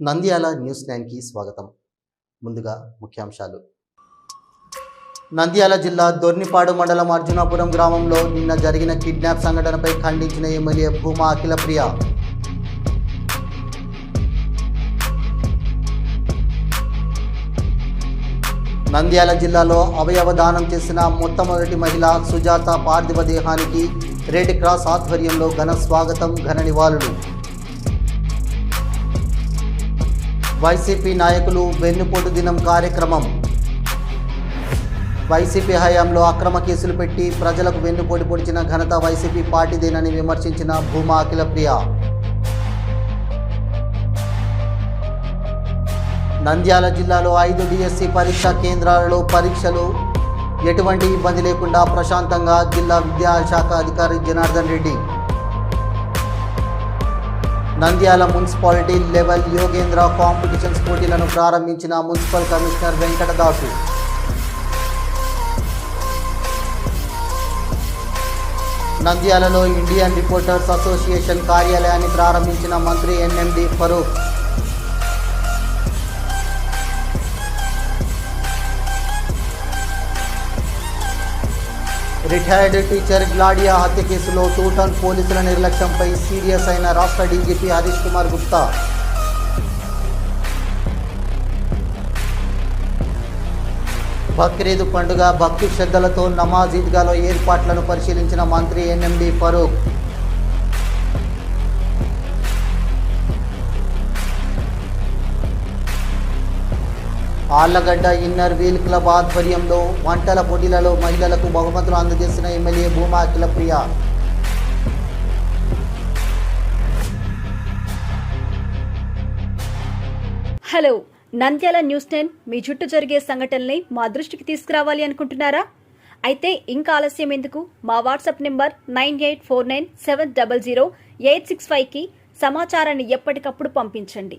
Nandyal news నైన్కి స్వాగతం. ముందుగా ముఖ్యాంశాలు. నంద్యాల జిల్లా దొర్నిపాడు మండలం అర్జునాపురం గ్రామంలో నిన్న జరిగిన కిడ్నాప్ సంఘటనపై ఖండించిన ఎమ్మెల్యే భూమా అఖిలప్రియ. నంద్యాల జిల్లాలో అవయవ దానం చేసిన మొట్టమొదటి మహిళ సుజాత పార్థివ దేహానికి రెడ్ క్రాస్ ఆధ్వర్యంలో ఘన స్వాగతం ఘన నివాళులు. వైసీపీ నాయకులు వెన్నుపోటు దినం కార్యక్రమం. వైసీపీ హయాంలో అక్రమ కేసులు పెట్టి ప్రజలకు వెన్నుపోటు పొడిచిన ఘనత వైసీపీ పార్టీదేనని విమర్శించిన భూమా అఖిలప్రియ. నంద్యాల జిల్లాలో ఐదు డిఎస్సి పరీక్షా కేంద్రాలలో పరీక్షలు. ఎటువంటి ఇబ్బంది లేకుండా ప్రశాంతంగా జిల్లా విద్యాశాఖ అధికారి Janardhan Reddy. Nandyal municipality level Yogendra competitions పోటీలను ప్రారంభించిన మున్సిపల్ కమిషనర్ వెంకటదాసు. నంద్యాలలో ఇండియన్ రిపోర్టర్స్ అసోసియేషన్ కార్యాలయాన్ని ప్రారంభించిన మంత్రి NMD Farooq. Retired teacher Gladia హత్య కేసులో టూటన్ పోలీసుల నిర్లక్ష్యంపై సీరియస్ అయిన రాష్ట్ర డీజీపీ హరీష్ కుమార్ గుప్తా. బక్రీద్ పండుగ భక్తి శ్రద్ధలతో నమాజ్ ఈద్గాలో ఏర్పాట్లను పరిశీలించిన మంత్రి NMD Farooq. Allagadda inner wheel club ఆధ్వర్యంలో వంటల పోటీలలో మహిళలకు బహుమతులు అందజేసిన MLA Bhuma Akhilapriya hello Nandyal news ten మీ చుట్టూ జరిగే సంఘటనల్ని మా దృష్టికి తీసుకురావాలి అనుకుంటున్నారా? అయితే ఇంకా ఆలస్యం ఎందుకు? మా WhatsApp number nine eight four nine seven double zero eight six ఫైవ్కి సమాచారాన్ని ఎప్పటికప్పుడు పంపించండి.